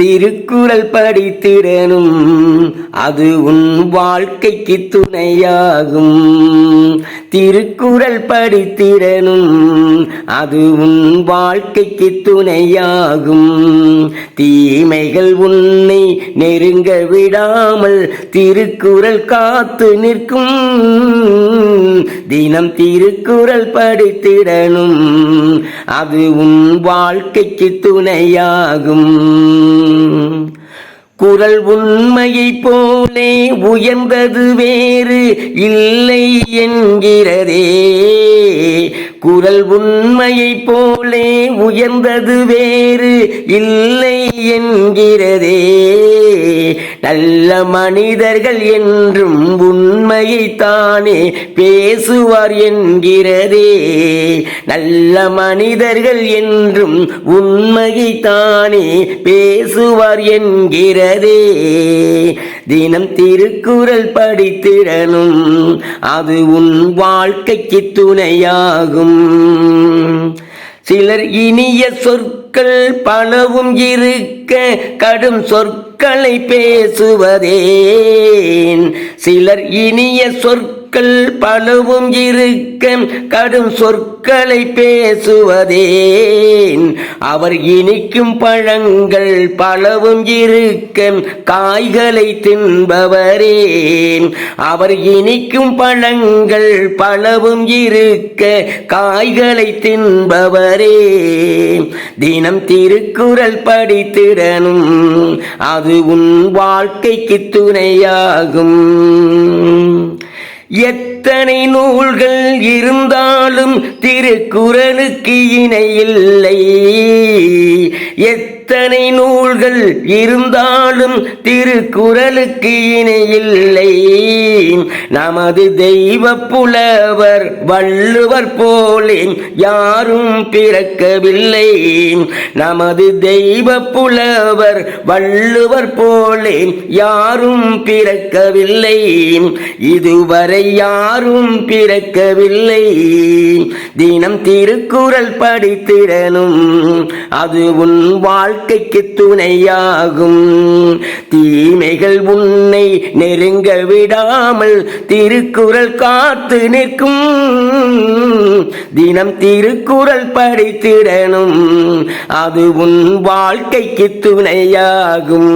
திருக்குறள் படித்திடனும் அது உன் வாழ்க்கைக்கு துணையாகும். திருக்குறள் படித்திடனும் அது உன் வாழ்க்கைக்கு துணையாகும். தீமைகள் உன்னை நெருங்க விடாமல் திருக்குறள் காத்து நிற்கும். தினம் திருக்குறள் படித்திடணும். அது உன் வாழ்க்கைக்கு துணையாகும். குரல் உண்மையைப் போலே உயர்ந்தது வேறு இல்லை என்கிறதே. குரல் உண்மையைப் போலே உயர்ந்தது வேறு இல்லை என்கிறதே. நல்ல மனிதர்கள் என்றும் உண்மையைத்தானே பேசுவார் என்கிறதே. நல்ல மனிதர்கள் என்றும் உண்மையைத்தானே பேசுவார் என்கிறதே. தினம் திருக்குறள் படித்திடனும் அது உன் வாழ்க்கைக்கு துணையாகும். சிலர் இனிய சொற்கள் பலவும் இருக்க கடும் சொற்களை பேசுவதேன். சிலர் இனிய சொற்கள் பலவும் இருக்க கடும் சொற்களை பேசுவதேன். அவர் இனிக்கும் பழங்கள் பலவும் இருக்க காய்களை தின்பவரேன். அவர் இனிக்கும் பழங்கள் பலவும் இருக்க காய்களை தின்பவரே தினம் திருக்குறள் படித்திடனும் அது உன் வாழ்க்கைக்கு துணையாகும். எத்தனை நூல்கள் இருந்தாலும் திருக்குறளுக்கு இணையில்லை எத்தனை நூல்கள் இருந்தாலும் திருக்குறளுக்கு இணையில்லை நமது தெய்வ புலவர் வள்ளுவர் போலே யாரும் பிறக்கவில்லை. நமது தெய்வ புலவர் வள்ளுவர் போலே யாரும் பிறக்கவில்லை. இதுவரை யாரும் பிறக்கவில்லை. தினம் திருக்குறள் படித்திடனும் அது உன் வாழ்க்கைக்கு துணையாகும். தீமைகள் உன்னை நெருங்க விடாமல் திருக்குறள் காத்து நிற்கும். தினம் திருக்குறள் படித்திடனும் அது உன் வாழ்க்கைக்கு துணையாகும்.